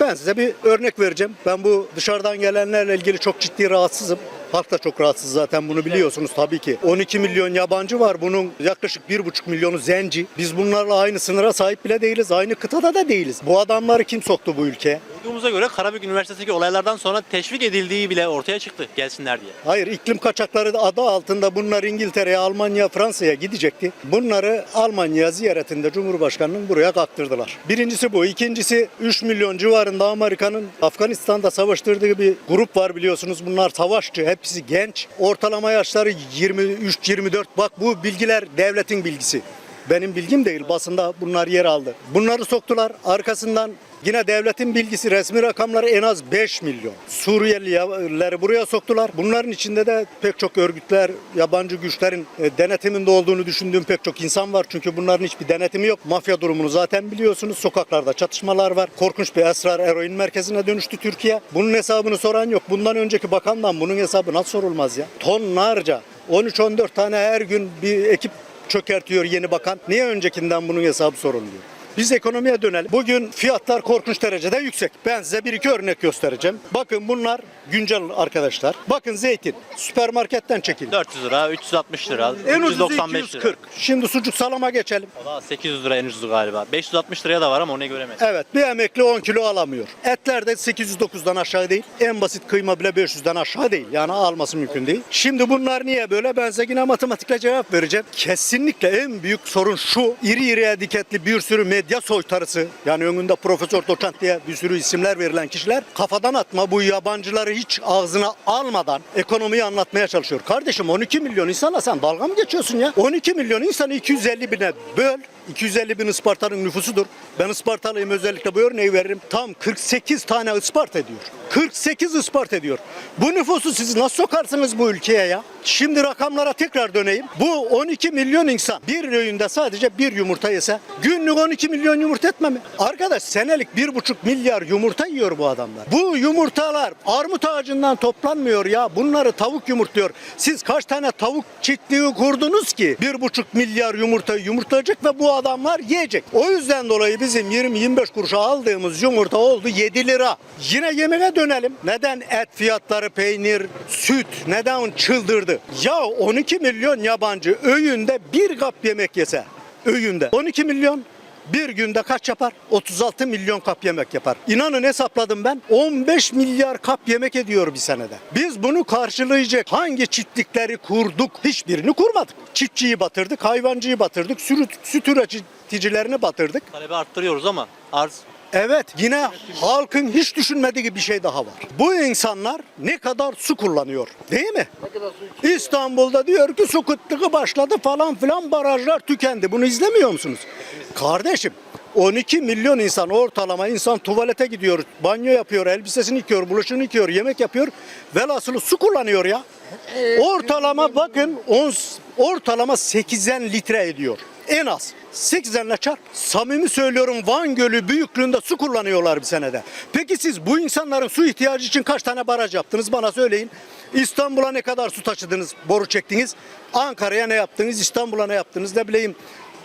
Ben size bir örnek vereceğim. Ben bu dışarıdan gelenlerle ilgili çok ciddi rahatsızım. Halk da çok rahatsız zaten bunu biliyorsunuz tabii ki. 12 milyon yabancı var. Bunun yaklaşık 1,5 milyonu zenci. Biz bunlarla aynı sınıra sahip bile değiliz. Aynı kıtada da değiliz. Bu adamları kim soktu bu ülkeye? Duyduğumuza göre Karabük Üniversitesi'ndeki olaylardan sonra teşvik edildiği bile ortaya çıktı gelsinler diye. Hayır iklim kaçakları adı altında bunlar İngiltere'ye, Almanya, Fransa'ya gidecekti. Bunları Almanya ziyaretinde Cumhurbaşkanı'nın buraya kaktırdılar. Birincisi bu. İkincisi 3 milyon civarında Amerika'nın Afganistan'da savaştırdığı bir grup var biliyorsunuz. Bunlar savaşçı. Hepsi genç. Ortalama yaşları 23-24. Bak bu bilgiler devletin bilgisi. Benim bilgim değil. Basında bunlar yer aldı. Bunları soktular. Arkasından Yine devletin bilgisi resmi rakamları en az 5 milyon. Suriyelileri buraya soktular. Bunların içinde de pek çok örgütler, yabancı güçlerin e, denetiminde olduğunu düşündüğüm pek çok insan var. Çünkü bunların hiçbir denetimi yok. Mafya durumunu zaten biliyorsunuz. Sokaklarda çatışmalar var. Korkunç bir esrar eroin merkezine dönüştü Türkiye. Bunun hesabını soran yok. Bundan önceki bakandan bunun hesabı nasıl sorulmaz ya? Tonlarca 13-14 tane her gün bir ekip çökertiyor yeni bakan. Niye öncekinden bunun hesabı sorulmuyor? Biz ekonomiye dönelim. Bugün fiyatlar korkunç derecede yüksek. Ben size bir iki örnek göstereceğim. Bakın bunlar güncel arkadaşlar. Bakın zeytin süpermarketten çekildi. 400 lira, 360 lira, En ucuzu 395 lira. 240. Şimdi sucuk salama geçelim. O da 800 lira en ucuzu galiba. 560 liraya da var ama onu göremedim. Evet bir emekli 10 kilo alamıyor. Etler de 809'dan aşağı değil. En basit kıyma bile 500'den aşağı değil. Yani alması mümkün değil. Şimdi bunlar niye böyle? Ben size yine matematikle cevap vereceğim. Kesinlikle en büyük sorun şu. İri iri etiketli bir sürü medya soytarısı. Yani önünde profesör doçent diye bir sürü isimler verilen kişiler kafadan atma bu yabancıları hiç ağzına almadan ekonomiyi anlatmaya çalışıyor. Kardeşim 12 milyon insana sen dalga mı geçiyorsun ya? 12 milyon insanı 250 bine böl. 250 bin Isparta'nın nüfusudur. Ben Ispartalıyım özellikle bu örneği veririm. Tam 48 tane Ispart ediyor. 48 Ispart ediyor. Bu nüfusu siz nasıl sokarsınız bu ülkeye ya? Şimdi rakamlara tekrar döneyim. Bu 12 milyon insan bir öğünde sadece bir yumurta yese günlük 12 milyon yumurta etme mi? Arkadaş senelik 1,5 milyar yumurta yiyor bu adamlar. Bu yumurtalar armut ağacından toplanmıyor ya. Bunları tavuk yumurtluyor. Siz kaç tane tavuk çiftliği kurdunuz ki 1,5 milyar yumurtayı yumurtlayacak ve bu adamlar yiyecek. O yüzden dolayı bizim 20-25 kuruşa aldığımız yumurta oldu 7 lira. Yine yemeğe dönelim. Neden et fiyatları, peynir, süt neden çıldırdı? Ya 12 milyon yabancı öğünde bir kap yemek yese öğünde 12 milyon bir günde kaç yapar? 36 milyon kap yemek yapar. İnanın hesapladım ben. 15 milyar kap yemek ediyor bir senede. Biz bunu karşılayacak hangi çiftlikleri kurduk? Hiçbirini kurmadık. Çiftçiyi batırdık, hayvancıyı batırdık, süt, süt üreticilerini batırdık. Talebi arttırıyoruz ama arz Evet yine halkın hiç düşünmediği bir şey daha var. Bu insanlar ne kadar su kullanıyor değil mi? İstanbul'da diyor ki su kıtlığı başladı falan filan barajlar tükendi. Bunu izlemiyor musunuz? Kardeşim 12 milyon insan ortalama insan tuvalete gidiyor, banyo yapıyor, elbisesini yıkıyor, bulaşığını yıkıyor, yemek yapıyor. Velhasılı su kullanıyor ya. Ortalama bakın 10 ortalama 80 litre ediyor. En az. 8'enle çarp. Samimi söylüyorum Van Gölü büyüklüğünde su kullanıyorlar bir senede. Peki siz bu insanların su ihtiyacı için kaç tane baraj yaptınız bana söyleyin. İstanbul'a ne kadar su taşıdınız, boru çektiniz? Ankara'ya ne yaptınız, İstanbul'a ne yaptınız, ne bileyim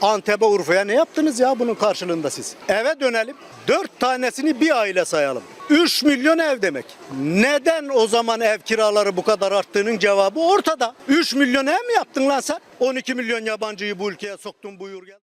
Antep'e, Urfa'ya ne yaptınız ya bunun karşılığında siz? Eve dönelim. Dört tanesini bir aile sayalım. 3 milyon ev demek. Neden o zaman ev kiraları bu kadar arttığının cevabı ortada. 3 milyon ev mi yaptın lan sen? 12 milyon yabancıyı bu ülkeye soktun buyur gel.